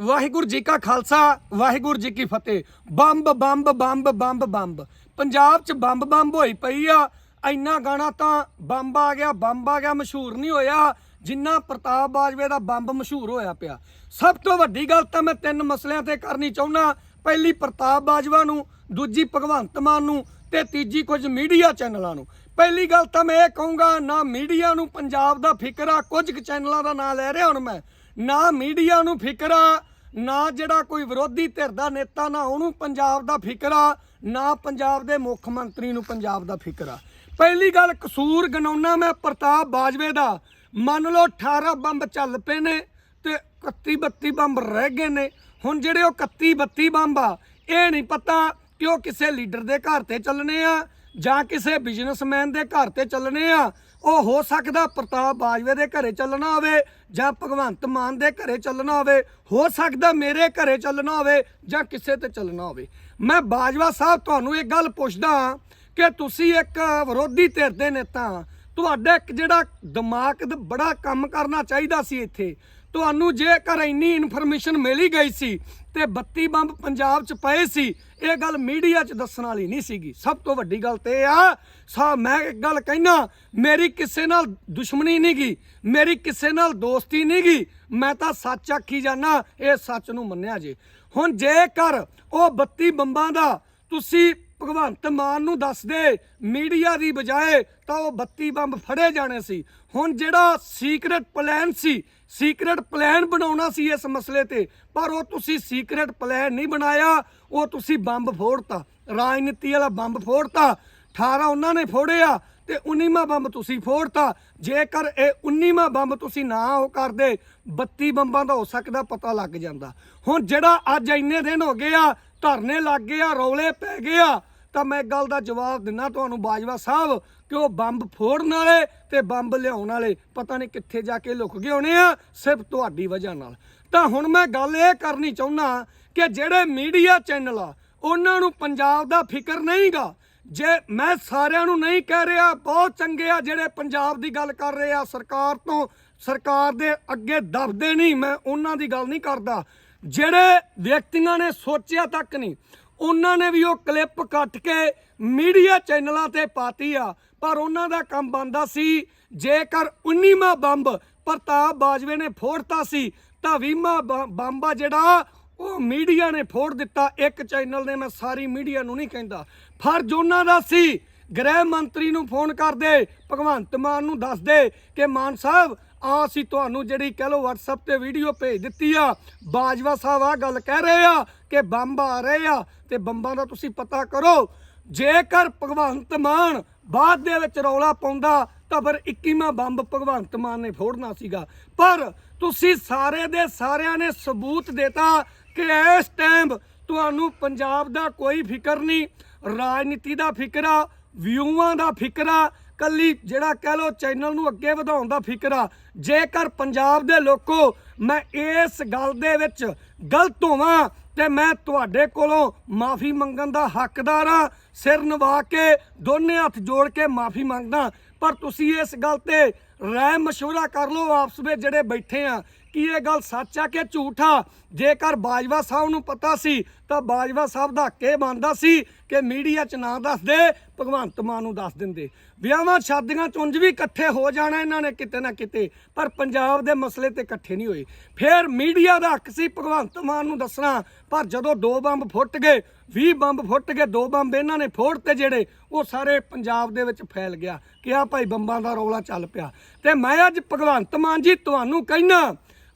ਵਾਹਿਗੁਰੂ ਜੀ ਕਾ ਖਾਲਸਾ, ਵਾਹਿਗੁਰੂ ਜੀ ਕੀ ਫਤਿਹ। Bomb bomb bomb bomb bomb. Punjab 'ਚ ਬੰਬ ਬੰਬ ਹੋਈ ਪਈ ਆ। ਇੰਨਾ ਗਾਣਾ ਤਾਂ ਬੰਬ ਆ ਗਿਆ, ਬੰਬ ਆ ਗਿਆ, ਮਸ਼ਹੂਰ ਨਹੀਂ ਹੋਇਆ। ਜਿੰਨਾ ਪ੍ਰਤਾਪ ਬਾਜਵੇ ਦਾ ਬੰਬ ਮਸ਼ਹੂਰ ਹੋਇਆ ਪਿਆ। ਸਭ ਤੋਂ ਵੱਡੀ ਗੱਲ ਤਾਂ ਮੈਂ ਤਿੰਨ ਮਸਲਿਆਂ ਤੇ ਕਰਨੀ ਚਾਹੁੰਦਾ ਪਹਿਲੀ ਪ੍ਰਤਾਪ ਬਾਜਵਾ ਨੂੰ, ਦੂਜੀ ਭਗਵੰਤ ਮਾਨ ਨੂੰ, ਤੇ ਤੀਜੀ ਕੁਝ ਮੀਡੀਆ ਚੈਨਲਾਂ ਨੂੰ। ਪਹਿਲੀ ਗੱਲ ਤਾਂ ਮੈਂ ਇਹ ਕਹੂੰਗਾ, ਨਾ ਮੀਡੀਆ ਨੂੰ ਪੰਜਾਬ ਦਾ ਫਿਕਰ ਆ, ਕੁਝ ਕੁ ਚੈਨਲਾਂ ਦਾ ਨਾਂ ਲੈ ਰਿਹਾ ਹੁਣ ਮੈਂ। ਨਾ ਮੀਡੀਆ ਨੂੰ ਫਿਕਰ ਆ ਨਾ ਜਿਹੜਾ ਕੋਈ ਵਿਰੋਧੀ ਧਿਰ ਦਾ ਨੇਤਾ, ਨਾ ਉਹਨੂੰ ਪੰਜਾਬ ਦਾ ਫਿਕਰ ਆ ਨਾ ਪੰਜਾਬ ਦੇ ਮੁੱਖ ਮੰਤਰੀ ਨੂੰ ਪੰਜਾਬ ਦਾ ਫਿਕਰ। ਆ ਪਹਿਲੀ ਗੱਲ ਕਸੂਰ ਗਨਾਉਣਾ ਮੈਂ ਪ੍ਰਤਾਪ ਬਾਜਵੇ ਦਾ। ਮੰਨ ਲਓ 18 ਬੰਬ ਚੱਲ ਪਏ ਨੇ ਤੇ 31 32 ਬੰਬ ਰਹਿ ਗਏ ਨੇ। ਹੁਣ ਜਿਹੜੇ ਉਹ 31 32 ਬੰਬ ਆ, ਇਹ ਨਹੀਂ ਪਤਾ ਕਿ ਉਹ ਕਿਸੇ ਲੀਡਰ ਦੇ ਘਰ ਤੇ ਚੱਲਣੇ ਆ ਜਾਂ ਕਿਸੇ ਬਿਜ਼ਨਸਮੈਨ ਦੇ ਘਰ ਤੇ ਚੱਲਣੇ ਆ। ਉਹ ਹੋ ਸਕਦਾ ਪ੍ਰਤਾਪ ਬਾਜਵੇ ਦੇ ਘਰੇ ਚੱਲਣਾ ਹੋਵੇ ਜਾਂ ਭਗਵੰਤ ਮਾਨ ਦੇ ਘਰੇ ਚੱਲਣਾ ਹੋਵੇ, ਹੋ ਸਕਦਾ ਮੇਰੇ ਘਰੇ ਚੱਲਣਾ ਹੋਵੇ ਜਾਂ ਕਿਸੇ ਤੇ ਚੱਲਣਾ ਹੋਵੇ। ਮੈਂ ਬਾਜਵਾ ਸਾਹਿਬ ਤੁਹਾਨੂੰ ਇਹ ਗੱਲ ਪੁੱਛਦਾ ਹਾਂ ਕਿ ਤੁਸੀਂ ਇੱਕ ਵਿਰੋਧੀ ਧਿਰ ਦੇ ਨੇਤਾ ਤੁਹਾਡਾ ਇੱਕ ਜਿਹੜਾ ਦਿਮਾਗ ਦਾ ਬੜਾ ਕੰਮ ਕਰਨਾ ਚਾਹੀਦਾ ਸੀ ਇੱਥੇ। ਤੁਹਾਨੂੰ ਜੇਕਰ ਇੰਨੀ ਇਨਫੋਰਮੇਸ਼ਨ ਮਿਲੀ ਗਈ ਸੀ ਤੇ 32 ਬੰਬ ਪੰਜਾਬ 'ਚ ਪਏ ਸੀ। ਇਹ ਗੱਲ ਮੀਡੀਆ 'ਚ ਦੱਸਣ ਵਾਲੀ ਨਹੀਂ ਸੀਗੀ। ਸਭ ਤੋਂ ਵੱਡੀ ਗੱਲ ਤੇ ਇਹ ਆ, ਸਾ ਮੈਂ ਇੱਕ ਗੱਲ ਕਹਿਣਾ ਮੇਰੀ ਕਿਸੇ ਨਾਲ ਦੁਸ਼ਮਣੀ ਨਹੀਂ ਗੀ, ਮੇਰੀ ਕਿਸੇ ਨਾਲ ਦੋਸਤੀ ਨਹੀਂ ਗੀ। ਮੈਂ ਤਾਂ ਸੱਚ ਆਖੀ ਜਾਣਾ ਇਹ ਸੱਚ ਨੂੰ ਮੰਨਿਆ ਜੇ। ਹੁਣ ਜੇਕਰ ਉਹ 32 ਬੰਬਾਂ ਦਾ ਤੁਸੀਂ ਭਗਵੰਤ ਮਾਨ ਨੂੰ ਦੱਸਦੇ ਮੀਡੀਆ ਦੀ ਬਜਾਏ ਤਾਂ ਉਹ 32 ਬੰਬ ਫੜੇ ਜਾਣੇ ਸੀ। ਹੁਣ ਜਿਹੜਾ ਸੀਕ੍ਰੇਟ ਪਲਾਨ ਸੀ ਸੀਕ੍ਰੇਟ ਪਲਾਨ ਬਣਾਉਣਾ ਸੀ ਇਸ ਮਸਲੇ ਤੇ, ਪਰ ਉਹ ਤੁਸੀਂ ਸੀਕ੍ਰੇਟ ਪਲਾਨ ਨਹੀਂ ਬਣਾਇਆ, ਉਹ ਤੁਸੀਂ ਬੰਬ ਫੋੜਤਾ। ਰਾਜਨੀਤੀ ਵਾਲਾ ਬੰਬ ਫੋੜਤਾ 18 ਉਹਨਾਂ ਨੇ ਫੋੜਿਆ ਤੇ 19ਵਾਂ ਬੰਬ ਤੁਸੀਂ ਫੋੜਤਾ। ਜੇਕਰ ਇਹ 19ਵਾਂ ਬੰਬ ਤੁਸੀਂ ਨਾ ਉਹ ਕਰਦੇ 32 ਬੰਬਾਂ ਦਾ ਹੋ ਸਕਦਾ ਪਤਾ ਲੱਗ ਜਾਂਦਾ। ਹੁਣ ਜਿਹੜਾ ਅੱਜ ਇੰਨੇ ਦਿਨ ਹੋ ਗਏ ਆ, ਧਰਨੇ ਲੱਗ ਗਏ ਆ, ਰੌਲੇ ਪੈ ਗਏ ਆ ਤਾਂ ਮੈਂ ਇੱਕ ਗੱਲ ਦਾ ਜਵਾਬ ਦਿੰਨਾ ਤੁਹਾਨੂੰ, ਬਾਜਵਾ ਸਾਹਿਬ, ਕਿ ਉਹ ਬੰਬ ਫੋੜਨ ਵਾਲੇ ਤੇ ਬੰਬ ਲਿਆਉਣ ਵਾਲੇ, ਪਤਾ ਨਹੀਂ ਕਿੱਥੇ ਜਾ ਕੇ ਲੁਕ ਗਏ ਹੋਣੇ ਆ, ਸਿਰਫ ਤੁਹਾਡੀ ਵਜ੍ਹਾ ਨਾਲ। ਤਾਂ ਹੁਣ ਮੈਂ ਗੱਲ ਇਹ ਕਰਨੀ ਚਾਹੁੰਦਾ ਕਿ ਜਿਹੜੇ ਮੀਡੀਆ ਚੈਨਲ ਆ, ਉਹਨਾਂ ਨੂੰ ਪੰਜਾਬ ਦਾ ਫਿਕਰ ਨਹੀਂਗਾ। ਜੇ ਮੈਂ ਸਾਰਿਆਂ ਨੂੰ ਨਹੀਂ ਕਹਿ ਰਿਹਾ, ਬਹੁਤ ਚੰਗੇ ਆ ਜਿਹੜੇ ਪੰਜਾਬ ਦੀ ਗੱਲ ਕਰ ਰਹੇ ਆ, ਸਰਕਾਰ ਤੋਂ, ਸਰਕਾਰ ਦੇ ਅੱਗੇ ਦਬਦੇ ਨਹੀਂ, ਮੈਂ ਉਹਨਾਂ ਦੀ ਗੱਲ ਨਹੀਂ ਕਰਦਾ। ਜਿਹੜੇ ਵਿਅਕਤੀਆਂ ਨੇ ਸੋਚਿਆ ਤੱਕ ਨਹੀਂ ਉਹਨਾਂ ਨੇ ਵੀ ਉਹ ਕਲਿੱਪ ਕੱਟ ਕੇ ਮੀਡੀਆ ਚੈਨਲਾਂ ਤੇ ਪਾਤੀ ਆ। ਪਰ ਉਹਨਾਂ ਦਾ ਕੰਮ ਬੰਦਾ ਸੀ, ਜੇਕਰ 19ਵਾਂ ਬੰਬ ਪ੍ਰਤਾਪ ਬਾਜਵੇ ਨੇ ਫੋੜਤਾ ਸੀ, ਤਾਂ 20ਵਾਂ ਬੰਬ ਆ ਜਿਹੜਾ, ਉਹ ਮੀਡੀਆ ਨੇ ਫੋੜ ਦਿੱਤਾ। ਇੱਕ ਚੈਨਲ ਨੇ, ਮੈਂ ਸਾਰੀ ਮੀਡੀਆ ਨੂੰ ਨਹੀਂ ਕਹਿੰਦਾ। ਫਰਜ਼ ਉਹਨਾਂ ਦਾ ਸੀ, ਗ੍ਰਹਿ ਮੰਤਰੀ ਨੂੰ ਫੋਨ ਕਰਦੇ, ਭਗਵੰਤ ਮਾਨ ਨੂੰ ਦੱਸਦੇ ਕਿ ਮਾਨ ਸਾਹਿਬ ਆ ਅਸੀਂ ਤੁਹਾਨੂੰ ਜਿਹੜੀ ਕਹ ਲੋ WhatsApp ਤੇ ਵੀਡੀਓ ਭੇਜ ਦਿੱਤੀ ਆ। ਬਾਜਵਾ ਸਾਹਿਬ ਆ ਗੱਲ ਕਹਿ ਰਹੇ ਆ ਕਿ ਬੰਬ ਆ ਰਹੇ ਆ ਤੇ ਬੰਬਾਂ ਦਾ ਤੁਸੀਂ ਪਤਾ ਕਰੋ, ਜੇਕਰ ਭਗਵੰਤ ਮਾਨ ਬਾਅਦ ਦੇ ਵਿੱਚ ਰੌਲਾ ਪਾਉਂਦਾ, ਤਾਂ ਫਿਰ 21ਵਾਂ ਬੰਬ ਭਗਵੰਤ ਮਾਨ ਨੇ ਫੋੜਨਾ ਸੀਗਾ। ਪਰ ਤੁਸੀਂ ਸਾਰੇ ਦੇ ਸਾਰਿਆਂ ਨੇ ਸਬੂਤ ਦਿੱਤਾ ਕਿ ਇਸ ਟਾਈਮ ਤੁਹਾਨੂੰ ਪੰਜਾਬ ਦਾ ਕੋਈ ਫਿਕਰ ਨਹੀਂ, ਰਾਜਨੀਤੀ ਦਾ ਫਿਕਰ ਆ ਵਿਊਆਂ ਦਾ ਫਿਕਰ ਆ ਕੱਲੀ ਜਿਹੜਾ ਕਹਿ ਲੋ ਚੈਨਲ ਨੂੰ ਅੱਗੇ ਵਧਾਉਣ ਦਾ ਫਿਕਰ ਆ, ਜੇਕਰ ਪੰਜਾਬ ਦੇ ਲੋਕੋ ਮੈਂ ਇਸ ਗੱਲ ਦੇ ਵਿੱਚ ਗਲਤ ਹੋਵਾਂ ਤੇ ਮੈਂ ਤੁਹਾਡੇ ਕੋਲੋਂ ਮਾਫੀ ਮੰਗਣ ਦਾ ਹੱਕਦਾਰ ਆ, ਸਿਰ ਨਵਾ ਕੇ ਦੋਨੇ ਹੱਥ ਜੋੜ ਕੇ ਮਾਫੀ ਮੰਗਦਾ। ਪਰ ਤੁਸੀਂ ਇਸ ਗੱਲ ਤੇ ਰਾਏ ਮਸ਼ਵਰਾ ਕਰ ਲਓ ਆਪਸ ਵਿੱਚ ਜਿਹੜੇ ਬੈਠੇ ਆ। ਕਿ ਇਹ ਗੱਲ ਸੱਚ ਆ ਕਿ ਝੂਠ ਆ? ਜੇਕਰ ਬਾਜਵਾ ਸਾਹਿਬ ਨੂੰ ਪਤਾ ਸੀ, ਤਾਂ ਬਾਜਵਾ ਸਾਹਿਬ ਦਾ ਹੱਕੇ ਬਣਦਾ ਸੀ ਕਿ ਮੀਡੀਆ 'ਚ ਨਾ ਦੱਸਦੇ ਭਗਵੰਤ ਮਾਨ ਨੂੰ ਦੱਸ ਦਿੰਦੇ। ਵਿਆਹਾਂ ਸ਼ਾਦੀਆਂ 'ਚ ਉਂਝ ਵੀ ਇਕੱਠੇ ਹੋ ਜਾਣਾ ਇਹਨਾਂ ਨੇ ਕਿਤੇ ਨਾ ਕਿਤੇ, ਪਰ ਪੰਜਾਬ ਦੇ ਮਸਲੇ ਤੇ ਇਕੱਠੇ ਨਹੀਂ ਹੋਏ। ਫਿਰ ਮੀਡੀਆ ਦਾ ਹੱਕ ਸੀ ਭਗਵੰਤ ਮਾਨ ਨੂੰ ਦੱਸਣਾ, ਪਰ ਜਦੋਂ ਦੋ ਬੰਬ ਫੁੱਟ ਗਏ 20 ਬੰਬ ਫੁੱਟ ਗਏ, ਦੋ ਬੰਬ ਇਹਨਾਂ ਨੇ ਫੋੜ ਤੇ ਜਿਹੜੇ ਉਹ ਸਾਰੇ ਪੰਜਾਬ ਦੇ ਵਿੱਚ ਫੈਲ ਗਿਆ। ਕਿਹਾ ਭਾਈ ਬੰਬਾਂ ਦਾ ਰੌਲਾ ਚੱਲ ਪਿਆ। ਤੇ ਮੈਂ ਅੱਜ ਭਗਵੰਤ ਮਾਨ ਜੀ ਤੁਹਾਨੂੰ ਕਹਿਣਾ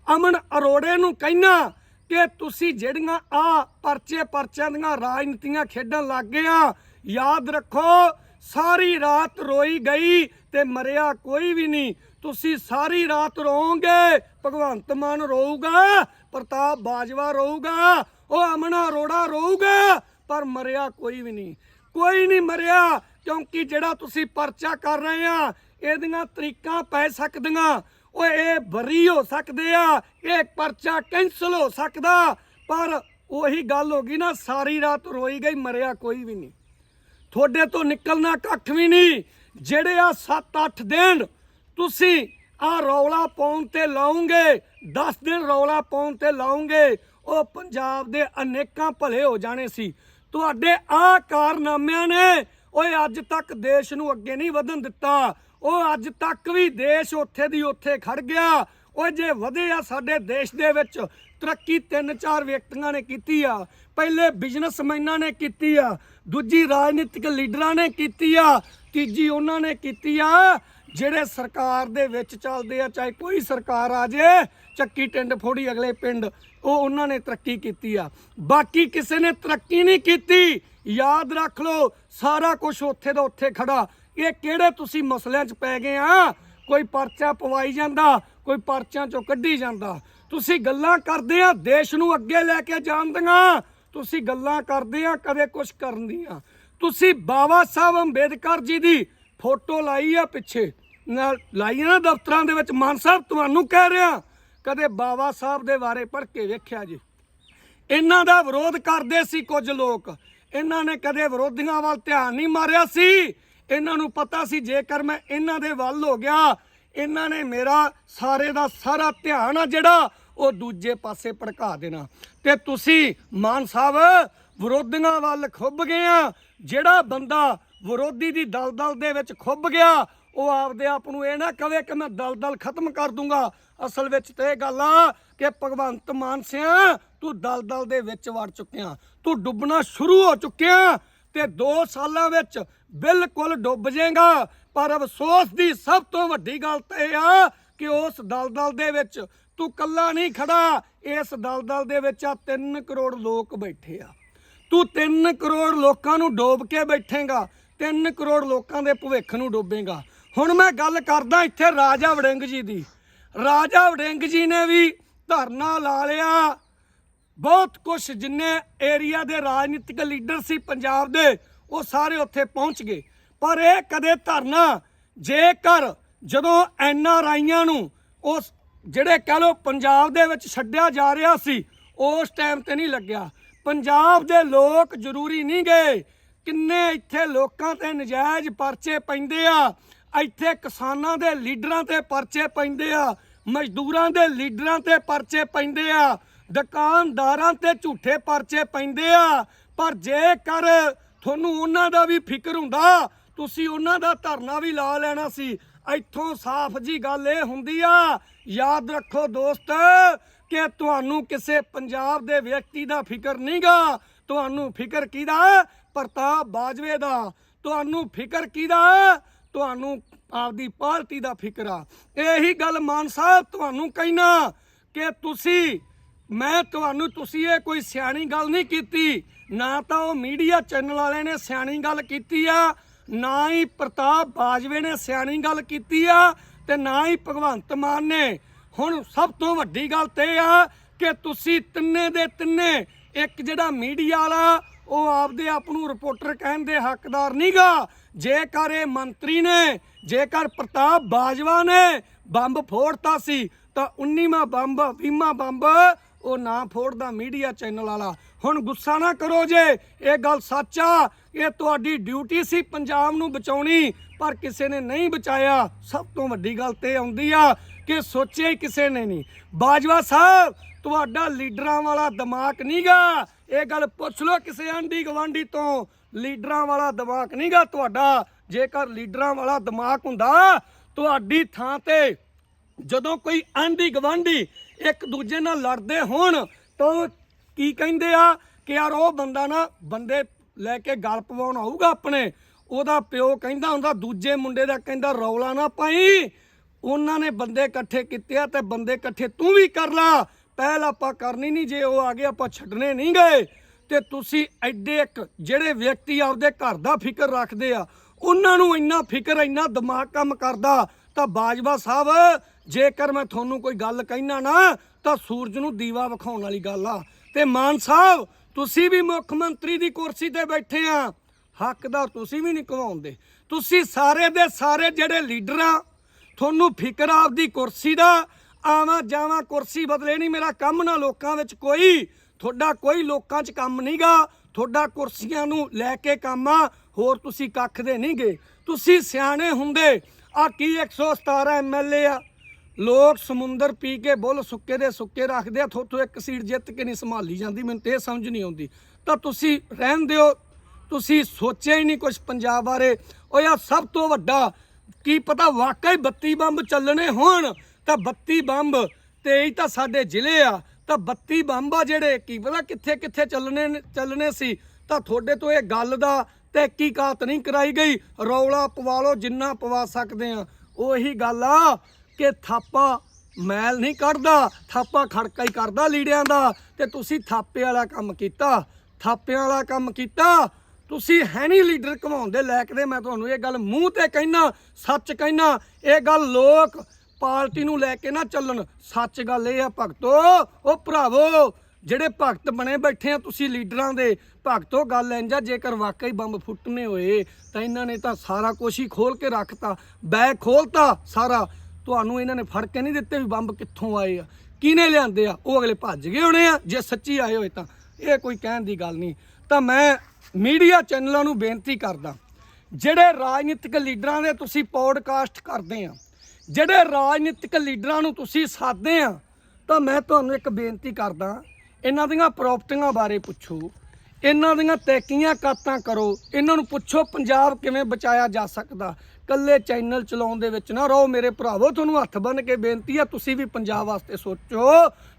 ਅਮਨ ਅਰੋੜੇ ਨੂੰ ਕਹਿਣਾ ਕਿ ਤੁਸੀਂ ਜਿਹੜੀਆਂ ਆ ਪਰਚੇ ਪਰਚਿਆਂ ਦੀਆਂ ਰਾਜਨੀਤੀਆਂ ਖੇਡਣ ਲੱਗ ਗਏ ਆ, ਯਾਦ ਰੱਖੋ, ਸਾਰੀ ਰਾਤ ਰੋਈ ਗਈ ਤੇ ਮਰਿਆ ਕੋਈ ਵੀ ਨਹੀਂ। ਤੁਸੀਂ ਸਾਰੀ ਰਾਤ ਰੋਓਗੇ, ਭਗਵੰਤ ਮਾਨ ਰੋਊਗਾ, ਪ੍ਰਤਾਪ ਬਾਜਵਾ ਰੋਊਗਾ ਉਹ ਅਮਨਾ ਰੋੜਾ ਰੋਊਗਾ, ਪਰ ਮਰਿਆ ਕੋਈ ਵੀ ਨਹੀਂ। ਕੋਈ ਨਹੀਂ ਮਰਿਆ, ਕਿਉਂਕਿ ਜਿਹੜਾ ਤੁਸੀਂ ਪਰਚਾ ਕਰ ਰਹੇ ਆ, ਇਹਦੀਆਂ ਤਰੀਕਾਂ ਪੈ ਸਕਦੀਆਂ। ਓਏ ਇਹ ਬਰੀ ਹੋ ਸਕਦੇ ਆ, ਇਹ ਪਰਚਾ ਕੈਨਸਲ ਹੋ ਸਕਦਾ, ਪਰ ਉਹੀ ਗੱਲ ਹੋ ਗਈ ਨਾ, ਸਾਰੀ ਰਾਤ ਰੋਈ ਗਈ, ਮਰਿਆ ਕੋਈ ਵੀ ਨਹੀਂ। ਤੁਹਾਡੇ ਤੋਂ ਨਿਕਲਣਾ ਕੱਖ ਵੀ ਨਹੀਂ, ਜਿਹੜੇ ਆ 7-8 ਦਿਨ ਤੁਸੀਂ ਆ ਰੌਲਾ ਪਾਉਣ ਤੇ ਲਾਉਂਗੇ 10 ਦਿਨ ਰੌਲਾ ਪਾਉਣ ਤੇ ਲਾਉਂਗੇ ਉਹ ਪੰਜਾਬ ਦੇ ਅਨੇਕਾਂ ਭਲੇ ਹੋ ਜਾਣੇ ਸੀ। ਤੁਹਾਡੇ ਆ ਕਾਰਨਾਮਿਆਂ ਨੇ ਓਏ ਅੱਜ ਤੱਕ ਦੇਸ਼ ਨੂੰ ਅੱਗੇ ਨਹੀਂ ਵਧਣ ਦਿੱਤਾ। ਉਹ ਅੱਜ ਤੱਕ ਵੀ ਦੇਸ਼ ਉੱਥੇ ਦੀ ਉੱਥੇ ਖੜ ਗਿਆ। ਓਏ ਜੇ ਵਧੇ ਆ ਸਾਡੇ ਦੇਸ਼ ਦੇ ਵਿੱਚ, ਤਰੱਕੀ ਤਿੰਨ ਚਾਰ ਵਿਅਕਤੀਆਂ ਨੇ ਕੀਤੀ ਆ। ਪਹਿਲੇ ਬਿਜ਼ਨਸਮੈਨਾਂ ਨੇ ਕੀਤੀ ਆ, ਦੂਜੀ ਰਾਜਨੀਤਿਕ ਲੀਡਰਾਂ ਨੇ ਕੀਤੀ ਆ, ਤੀਜੀ ਉਹਨਾਂ ਨੇ ਕੀਤੀ ਆ। ਜਿਹੜੇ ਸਰਕਾਰ ਦੇ ਵਿੱਚ ਚੱਲਦੇ ਆ, ਚਾਹੇ ਕੋਈ ਸਰਕਾਰ ਆ ਜੇ, ਚੱਕੀ ਟਿੰਡ ਫੋੜੀ ਅਗਲੇ ਪਿੰਡ। ਉਹ ਉਹਨਾਂ ਨੇ ਤਰੱਕੀ ਕੀਤੀ ਆ। ਬਾਕੀ ਕਿਸੇ ਨੇ ਤਰੱਕੀ ਨਹੀਂ ਕੀਤੀ। ਯਾਦ ਰੱਖ ਲਓ, ਸਾਰਾ ਕੁਝ ਉੱਥੇ ਦਾ ਉੱਥੇ ਖੜਾ। ਇਹ ਕਿਹੜੇ ਤੁਸੀਂ ਮਸਲਿਆਂ 'ਚ ਪੈ ਗਏ ਆ? ਕੋਈ ਪਰਚਾ ਪਵਾਈ ਜਾਂਦਾ, ਕੋਈ ਪਰਚਿਆਂ 'ਚੋਂ ਕੱਢੀ ਜਾਂਦਾ। ਤੁਸੀਂ ਗੱਲਾਂ ਕਰਦੇ ਆ, ਦੇਸ਼ ਨੂੰ ਅੱਗੇ ਲੈ ਕੇ ਜਾਣ ਦੀਆਂ ਤੁਸੀਂ ਗੱਲਾਂ ਕਰਦੇ ਆ, ਕਦੇ ਕੁਝ ਕਰਨ ਦੀਆਂ ਤੁਸੀਂ ਬਾਬਾ ਸਾਹਿਬ ਅੰਬੇਦਕਰ ਜੀ ਦੀ ਫੋਟੋ ਲਾਈ ਆ ਪਿੱਛੇ। ਨਾਲ ਲਾਈ ਨਾ ਦਫ਼ਤਰਾਂ ਦੇ ਵਿੱਚ। ਮਾਨ ਸਾਹਿਬ, ਤੁਹਾਨੂੰ ਕਹਿ ਰਿਹਾ। ਕਦੇ ਬਾਬਾ ਸਾਹਿਬ ਦੇ ਬਾਰੇ ਪੜ੍ਹ ਕੇ ਵੇਖਿਆ ਜੀ। ਇਹਨਾਂ ਦਾ ਵਿਰੋਧ ਕਰਦੇ ਸੀ ਕੁਝ ਲੋਕ। ਇਹਨਾਂ ਨੇ ਕਦੇ ਵਿਰੋਧੀਆਂ ਵੱਲ ਧਿਆਨ ਨਹੀਂ ਮਾਰਿਆ ਸੀ। ਇਹਨਾਂ ਨੂੰ ਪਤਾ ਸੀ ਜੇਕਰ ਮੈਂ ਇਹਨਾਂ ਦੇ ਵੱਲ ਹੋ ਗਿਆ, ਇਹਨਾਂ ਨੇ ਮੇਰਾ ਸਾਰੇ ਦਾ ਸਾਰਾ ਧਿਆਨ ਆ ਜਿਹੜਾ, ਉਹ ਦੂਜੇ ਪਾਸੇ ਭੜਕਾ ਦੇਣਾ। ਤੇ ਤੁਸੀਂ ਮਾਨ ਸਾਹਿਬ, ਵਿਰੋਧੀਆਂ ਵੱਲ ਖੁੱਭ ਗਏ ਆ। ਜਿਹੜਾ ਬੰਦਾ ਵਿਰੋਧੀ ਦੀ ਦਲਦਲ ਦੇ ਵਿੱਚ ਖੁੱਭ ਗਿਆ ਉਹ ਆਪਦੇ ਆਪ ਨੂੰ ਇਹ ਨਾ ਕਵੇ ਕਿ ਮੈਂ ਦਲਦਲ ਖਤਮ ਕਰ ਦੂੰਗਾ। ਅਸਲ ਵਿੱਚ ਤੇ ਇਹ ਗੱਲ ਆ ਕਿ ਭਗਵੰਤ ਮਾਨ ਸਿਆ, ਤੂੰ ਦਲਦਲ ਦੇ ਵਿੱਚ ਵੜ ਚੁੱਕਿਆ। ਤੂੰ ਡੁੱਬਣਾ ਸ਼ੁਰੂ ਹੋ ਚੁੱਕਿਆ ਤੇ 2 ਸਾਲਾਂ ਵਿੱਚ ਬਿਲਕੁਲ ਡੁੱਬ ਜਾਏਗਾ। ਪਰ ਅਫਸੋਸ ਦੀ ਸਭ ਤੋਂ ਵੱਡੀ ਗੱਲ ਤਾਂ ਇਹ ਆ ਕਿ ਉਸ ਦਲਦਲ ਦੇ ਵਿੱਚ ਤੂੰ ਕੱਲਾ ਨਹੀਂ ਖੜਾ। ਇਸ ਦਲਦਲ ਦੇ ਵਿੱਚ ਆ 3 ਕਰੋੜ ਲੋਕ ਬੈਠੇ ਆ। ਤੂੰ 3 ਕਰੋੜ ਲੋਕਾਂ ਨੂੰ ਡੋਬ ਕੇ ਬੈਠੇਗਾ। 3 ਕਰੋੜ ਲੋਕਾਂ ਦੇ ਭਵਿੱਖ ਨੂੰ ਡੋਬੇਗਾ। ਹੁਣ ਮੈਂ ਗੱਲ ਕਰਦਾ ਇੱਥੇ ਰਾਜਾ ਵੜਿੰਗ ਜੀ ਦੀ। ਰਾਜਾ ਵੜਿੰਗ ਜੀ ਨੇ ਵੀ ਧਰਨਾ ਲਾ ਲਿਆ। ਬਹੁਤ ਕੁਝ ਜਿੰਨੇ ਏਰੀਆ ਦੇ ਰਾਜਨੀਤਿਕ ਲੀਡਰ ਸੀ ਪੰਜਾਬ ਦੇ, ਉਹ ਸਾਰੇ ਉੱਥੇ ਪਹੁੰਚ ਗਏ। ਪਰ ਇਹ ਕਦੇ ਧਰਨਾ, ਜੇਕਰ ਜਦੋਂ ਐਨ ਆਰ ਆਈਆਂ ਨੂੰ ਉਸ ਜਿਹੜੇ ਕਹ ਲੋ ਪੰਜਾਬ ਦੇ ਵਿੱਚ ਛੱਡਿਆ ਜਾ ਰਿਹਾ ਸੀ, ਉਸ ਟਾਈਮ ਤੇ ਨਹੀਂ ਲੱਗਿਆ। ਪੰਜਾਬ ਦੇ ਲੋਕ ਜ਼ਰੂਰੀ ਨਹੀਂ ਗਏ। ਕਿੰਨੇ ਇੱਥੇ ਲੋਕਾਂ ਤੇ ਨਜਾਇਜ਼ ਪਰਚੇ ਪੈਂਦੇ ਆ। ਇੱਥੇ ਕਿਸਾਨਾਂ ਦੇ ਲੀਡਰਾਂ ਤੇ ਪਰਚੇ ਪੈਂਦੇ ਆ, ਮਜ਼ਦੂਰਾਂ ਦੇ ਲੀਡਰਾਂ ਤੇ ਪਰਚੇ ਪੈਂਦੇ ਆ, ਦੁਕਾਨਦਾਰਾਂ ਤੇ ਝੂਠੇ ਪਰਚੇ ਪੈਂਦੇ ਆ। ਪਰ ਜੇਕਰ ਤੁਹਾਨੂੰ ਉਹਨਾਂ ਦਾ ਵੀ ਫਿਕਰ ਹੁੰਦਾ, ਤੁਸੀਂ ਉਹਨਾਂ ਦਾ ਧਰਨਾ ਵੀ ਲਾ ਲੈਣਾ ਸੀ। ਇੱਥੋਂ ਸਾਫ਼ ਜੀ ਗੱਲ ਇਹ ਹੁੰਦੀ ਆ, ਯਾਦ ਰੱਖੋ ਦੋਸਤ, ਕਿ ਤੁਹਾਨੂੰ ਕਿਸੇ ਪੰਜਾਬ ਦੇ ਵਿਅਕਤੀ ਦਾ ਫਿਕਰ ਨਹੀਂਗਾ। ਤੁਹਾਨੂੰ ਫਿਕਰ ਕਿਹਦਾ ਪ੍ਰਤਾਪ ਬਾਜਵੇ ਦਾ। ਤੁਹਾਨੂੰ ਫਿਕਰ ਕਿਹਦਾ ਤੁਹਾਨੂੰ ਆਪਦੀ ਪਾਰਟੀ ਦਾ ਫਿਕਰ ਆ। ਇਹੀ ਗੱਲ ਮਾਨ ਸਾਹਿਬ ਤੁਹਾਨੂੰ ਕਹਿਣਾ ਕਿ ਤੁਸੀਂ, ਮੈਂ ਤੁਹਾਨੂੰ, ਤੁਸੀਂ ਇਹ ਕੋਈ ਸਿਆਣੀ ਗੱਲ ਨਹੀਂ ਕੀਤੀ। ਨਾ ਤਾਂ ਉਹ ਮੀਡੀਆ ਚੈਨਲ ਵਾਲਿਆਂ ਨੇ ਸਿਆਣੀ ਗੱਲ ਕੀਤੀ ਆ, ਨਾ ਹੀ ਪ੍ਰਤਾਪ ਬਾਜਵੇ ਨੇ ਸਿਆਣੀ ਗੱਲ ਕੀਤੀ ਆ ਤੇ ਨਾ ਹੀ ਭਗਵੰਤ ਮਾਨ ਨੇ। ਹੁਣ ਸਭ ਤੋਂ ਵੱਡੀ ਗੱਲ ਤੇ ਇਹ ਆ ਕਿ ਤੁਸੀਂ ਤਿੰਨੇ ਦੇ ਤਿੰਨੇ, ਇੱਕ ਜਿਹੜਾ ਮੀਡੀਆ ਵਾਲਾ, ਉਹ ਆਪਦੇ ਆਪ ਨੂੰ ਰਿਪੋਰਟਰ ਕਹਿਣ ਦੇ ਹੱਕਦਾਰ ਨਹੀਂਗਾ ਜੇਕਰ ਇਹ ਮੰਤਰੀ ਨੇ, ਜੇਕਰ ਪ੍ਰਤਾਪ ਬਾਜਵਾ ਨੇ ਬੰਬ ਫੋੜਤਾ ਸੀ, ਤਾਂ 19ਵਾਂ ਬੰਬ 20ਵਾਂ ਬੰਬ ਉਹ ਨਾ ਫੋੜਦਾ ਮੀਡੀਆ ਚੈਨਲ ਵਾਲਾ। ਹੁਣ ਗੁੱਸਾ ਨਾ ਕਰੋ ਜੇ, ਇਹ ਗੱਲ ਸੱਚ ਆ, ਇਹ ਤੁਹਾਡੀ ਡਿਊਟੀ ਸੀ ਪੰਜਾਬ ਨੂੰ ਬਚਾਉਣੀ, ਪਰ ਕਿਸੇ ਨੇ ਨਹੀਂ ਬਚਾਇਆ। ਸਭ ਤੋਂ ਵੱਡੀ ਗੱਲ ਤੇ ਆਉਂਦੀ ਆ ਕਿ ਸੋਚਿਆ ਹੀ ਕਿਸੇ ਨੇ ਨਹੀਂ। ਬਾਜਵਾ ਸਾਹਿਬ, ਤੁਹਾਡਾ ਲੀਡਰਾਂ ਵਾਲਾ ਦਿਮਾਗ ਨਹੀਂਗਾ ਇਹ ਗੱਲ ਪੁੱਛ ਲਓ ਕਿਸੇ ਆਂਢੀ ਗਵਾਂਢੀ ਤੋਂ। ਲੀਡਰਾਂ ਵਾਲਾ ਦਿਮਾਗ ਨਹੀਂਗਾ ਤੁਹਾਡਾ। ਜੇਕਰ ਲੀਡਰਾਂ ਵਾਲਾ ਦਿਮਾਗ ਹੁੰਦਾ, ਤੁਹਾਡੀ ਥਾਂ ਤੇ ਜਦੋਂ ਕੋਈ ਆਂਢੀ ਗਵਾਂਢੀ ਇੱਕ ਦੂਜੇ ਨਾਲ ਲੜਦੇ ਹੋਣ, ਤਾਂ ਉਹ ਕੀ ਕਹਿੰਦੇ ਆ ਕਿ ਯਾਰ ਉਹ ਬੰਦਾ ਨਾ ਬੰਦੇ ਲੈ ਕੇ ਗਲ ਪਵਾਉਣ ਆਊਗਾ ਆਪਣੇ। ਉਹਦਾ ਪਿਓ ਕਹਿੰਦਾ ਹੁੰਦਾ, ਦੂਜੇ ਮੁੰਡੇ ਦਾ ਕਹਿੰਦਾ, ਰੌਲਾ ਨਾ ਪਾਈ। ਉਹਨਾਂ ਨੇ ਬੰਦੇ ਇਕੱਠੇ ਕੀਤੇ ਆ ਤੇ ਬੰਦੇ ਇਕੱਠੇ ਤੂੰ ਵੀ ਕਰ ਲਾ। ਪਹਿਲ ਆਪਾਂ ਕਰਨੀ ਨਹੀਂ ਜੇ ਉਹ ਆ ਗਏ, ਆਪਾਂ ਛੱਡਣੇ ਨਹੀਂ ਗਏ। ਤੇ ਤੁਸੀਂ ਐਡੇ ਇੱਕ ਜਿਹੜੇ ਵਿਅਕਤੀ ਆਪਦੇ ਘਰ ਦਾ ਫਿਕਰ ਰੱਖਦੇ ਆ, ਉਹਨਾਂ ਨੂੰ ਇੰਨਾ ਫਿਕਰ, ਇੰਨਾ ਦਿਮਾਗ ਕੰਮ ਕਰਦਾ, ਤਾਂ ਬਾਜਵਾ ਸਾਹਿਬ, ਜੇਕਰ ਮੈਂ ਤੁਹਾਨੂੰ ਕੋਈ ਗੱਲ ਕਹਿਣਾ ਨਾ, ਤਾਂ ਸੂਰਜ ਨੂੰ ਦੀਵਾ ਵਿਖਾਉਣ ਵਾਲੀ ਗੱਲ ਆ। ਤੇ ਮਾਨ ਸਾਹਿਬ, ਤੁਸੀਂ ਵੀ ਮੁੱਖ ਮੰਤਰੀ ਦੀ ਕੁਰਸੀ ਤੇ ਬੈਠੇ ਆ। ਹੱਕਦਾਰ ਤੁਸੀਂ ਵੀ ਨਹੀਂ ਕਮਾਉਂਦੇ। ਤੁਸੀਂ ਸਾਰੇ ਦੇ ਸਾਰੇ ਜਿਹੜੇ ਲੀਡਰ ਆ, ਤੁਹਾਨੂੰ ਫਿਕਰ ਆਪਦੀ ਕੁਰਸੀ ਦਾ, ਆਵਾਂ ਜਾਵਾਂ ਕੁਰਸੀ ਬਦਲੇ ਨਹੀਂ ਮੇਰਾ ਕੰਮ ਨਾ ਲੋਕਾਂ ਵਿੱਚ ਕੋਈ। ਤੁਹਾਡਾ ਕੋਈ ਲੋਕਾਂ 'ਚ ਕੰਮ ਨਹੀਂਗਾ ਤੁਹਾਡਾ ਕੁਰਸੀਆਂ ਨੂੰ ਲੈ ਕੇ ਕੰਮ ਆ, ਹੋਰ ਤੁਸੀਂ ਕੱਖ ਦੇ ਨਹੀਂ ਗਏ ਤੁਸੀਂ ਸਿਆਣੇ ਹੁੰਦੇ, ਆ ਕੀ 117 ਐਮਐਲਏ ਆ? ਲੋਕ ਸਮੁੰਦਰ ਪੀ ਕੇ ਬੁੱਲ ਸੁੱਕੇ ਦੇ ਸੁੱਕੇ ਰੱਖਦੇ ਆ, ਥੋਥੋਂ ਇੱਕ ਸੀਟ ਜਿੱਤ ਕੇ ਨਹੀਂ ਸੰਭਾਲੀ ਜਾਂਦੀ, ਮੈਨੂੰ ਤੇ ਇਹ ਸਮਝ ਨਹੀਂ ਆਉਂਦੀ। ਤਾਂ ਤੁਸੀਂ ਰਹਿਣ ਦਿਓ, ਤੁਸੀਂ ਸੋਚਿਆ ਹੀ ਨਹੀਂ ਕੁਝ ਪੰਜਾਬ ਬਾਰੇ। ਉਹ ਆ ਸਭ ਤੋਂ ਵੱਡਾ, ਕੀ ਪਤਾ ਵਾਕਈ 32 ਬੰਬ ਚੱਲਣੇ ਹੋਣ, ਤਾਂ 32 ਬੰਬ ਤੇ ਹੀ ਤਾਂ ਸਾਡੇ ਜ਼ਿਲ੍ਹੇ ਆ। ਤਾਂ 32 ਬੰਬ ਆ ਜਿਹੜੇ, ਕੀ ਪਤਾ ਕਿੱਥੇ ਕਿੱਥੇ ਚੱਲਣੇ ਚੱਲਣੇ ਸੀ। ਤਾਂ ਤੁਹਾਡੇ ਤੋਂ ਇਹ ਗੱਲ ਦਾ ਤਹਿਕੀਕਾਤ ਨਹੀਂ ਕਰਾਈ ਗਈ। ਰੌਲਾ ਪਵਾ ਲਓ, ਜਿੰਨਾ ਪਵਾ ਸਕਦੇ ਆ। ਉਹੀ ਗੱਲ ਆ ਕਿ ਥਾਪਾ ਮੈਲ ਨਹੀਂ ਕੱਢਦਾ, ਥਾਪਾ ਖੜਕਾ ਹੀ ਕਰਦਾ ਲੀੜਿਆਂ ਦਾ। ਤੇ ਤੁਸੀਂ ਥਾਪੇ ਵਾਲਾ ਕੰਮ ਕੀਤਾ, ਥਾਪਿਆਂ ਵਾਲਾ ਕੰਮ ਕੀਤਾ। ਤੁਸੀਂ ਹੈ ਨਹੀਂ ਲੀਡਰ ਘਮਾਉਣ ਦੇ ਲਾਇਕ ਦੇ, ਮੈਂ ਤੁਹਾਨੂੰ ਇਹ ਗੱਲ ਮੂੰਹ ਤੇ ਕਹਿਣਾ ਸੱਚ ਕਹਿਣਾ ਇਹ ਗੱਲ ਲੋਕ ਪਾਰਟੀ ਨੂੰ ਲੈ ਕੇ ਨਾ ਚੱਲਣ। ਸੱਚ ਗੱਲ ਇਹ ਆ ਭਗਤੋ, ਉਹ ਭਰਾਵੋ, ਜਿਹੜੇ ਭਗਤ ਬਣੇ ਬੈਠੇ ਆ ਤੁਸੀਂ ਲੀਡਰਾਂ ਦੇ, ਭਗਤੋ ਗੱਲ ਇੰਜ ਆ, ਜੇਕਰ ਵਾਕਈ ਬੰਬ ਫੁੱਟਨੇ ਹੋਏ, ਤਾਂ ਇਹਨਾਂ ਨੇ ਤਾਂ ਸਾਰਾ ਕੁਝ ਹੀ ਖੋਲ ਕੇ ਰੱਖਤਾ। ਬੈਗ ਖੋਲਤਾ ਸਾਰਾ। ਤੁਹਾਨੂੰ ਇਹਨਾਂ ਨੇ ਫੜ ਕੇ ਨਹੀਂ ਦਿੱਤੇ ਵੀ ਬੰਬ ਕਿੱਥੋਂ ਆਏ ਆ। ਕਿਹਨੇ ਲਿਆਂਦੇ ਆ? ਉਹ ਅਗਲੇ ਭੱਜ ਗਏ ਹੋਣੇ ਆ, ਜੇ ਸੱਚੀ ਆਏ ਹੋਏ ਤਾਂ। ਇਹ ਕੋਈ ਕਹਿਣ ਦੀ ਗੱਲ ਨਹੀਂ। ਤਾਂ ਮੈਂ ਮੀਡੀਆ ਚੈਨਲਾਂ ਨੂੰ ਬੇਨਤੀ ਕਰਦਾ, ਜਿਹੜੇ ਰਾਜਨੀਤਿਕ ਲੀਡਰਾਂ ਦੇ ਤੁਸੀਂ ਪੌਡਕਾਸਟ ਕਰਦੇ ਆ ਜਿਹੜੇ ਰਾਜਨੀਤਿਕ ਲੀਡਰਾਂ ਨੂੰ ਤੁਸੀਂ ਸਾਧਦੇ ਆ, ਤਾਂ ਮੈਂ ਤੁਹਾਨੂੰ ਇੱਕ ਬੇਨਤੀ ਕਰਦਾ ਇਹਨਾਂ ਦੀਆਂ ਪ੍ਰਾਪਰਟੀਆਂ ਬਾਰੇ ਪੁੱਛੋ, ਇਹਨਾਂ ਦੀਆਂ ਤੈਕੀਆਂ ਕਾਤਾਂ ਕਰੋ, ਇਹਨਾਂ ਨੂੰ ਪੁੱਛੋ ਪੰਜਾਬ ਕਿਵੇਂ ਬਚਾਇਆ ਜਾ ਸਕਦਾ। ਕੱਲੇ ਚੈਨਲ ਚਲਾਉਣ ਦੇ ਵਿੱਚ ਨਾ ਰਹੋ, ਮੇਰੇ ਭਰਾਵੋ, ਤੁਹਾਨੂੰ ਹੱਥ ਬੰਨ ਕੇ ਬੇਨਤੀ ਆ, ਤੁਸੀਂ ਵੀ ਪੰਜਾਬ ਵਾਸਤੇ ਸੋਚੋ।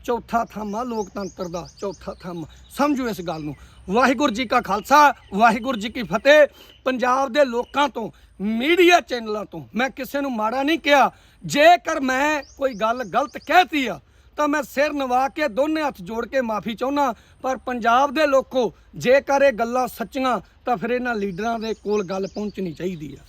ਚੌਥਾ ਥੰਮ ਆ ਲੋਕਤੰਤਰ ਦਾ, ਚੌਥਾ ਥੰਮ। ਸਮਝੋ ਇਸ ਗੱਲ ਨੂੰ। ਵਾਹਿਗੁਰੂ ਜੀ ਕਾ ਖਾਲਸਾ, ਵਾਹਿਗੁਰੂ ਜੀ ਕੀ ਫਤਿਹ। ਪੰਜਾਬ ਦੇ ਲੋਕਾਂ ਤੋਂ, ਮੀਡੀਆ ਚੈਨਲਾਂ ਤੋਂ ਮੈਂ ਕਿਸੇ ਨੂੰ ਮਾੜਾ ਨਹੀਂ ਕਿਹਾ। ਜੇਕਰ ਮੈਂ ਕੋਈ ਗੱਲ ਗਲਤ ਕਹਿਤੀ ਆ, ਤਾਂ ਮੈਂ ਸਿਰ ਨਵਾ ਕੇ ਦੋਨੇ ਹੱਥ ਜੋੜ ਕੇ ਮਾਫੀ ਚਾਹੁੰਦਾ ਪਰ ਪੰਜਾਬ ਦੇ ਲੋਕੋ, ਜੇਕਰ ਇਹ ਗੱਲਾਂ ਸੱਚੀਆਂ, ਤਾਂ ਫਿਰ ਇਹਨਾਂ ਲੀਡਰਾਂ ਦੇ ਕੋਲ ਗੱਲ ਪਹੁੰਚਣੀ ਚਾਹੀਦੀ ਆ।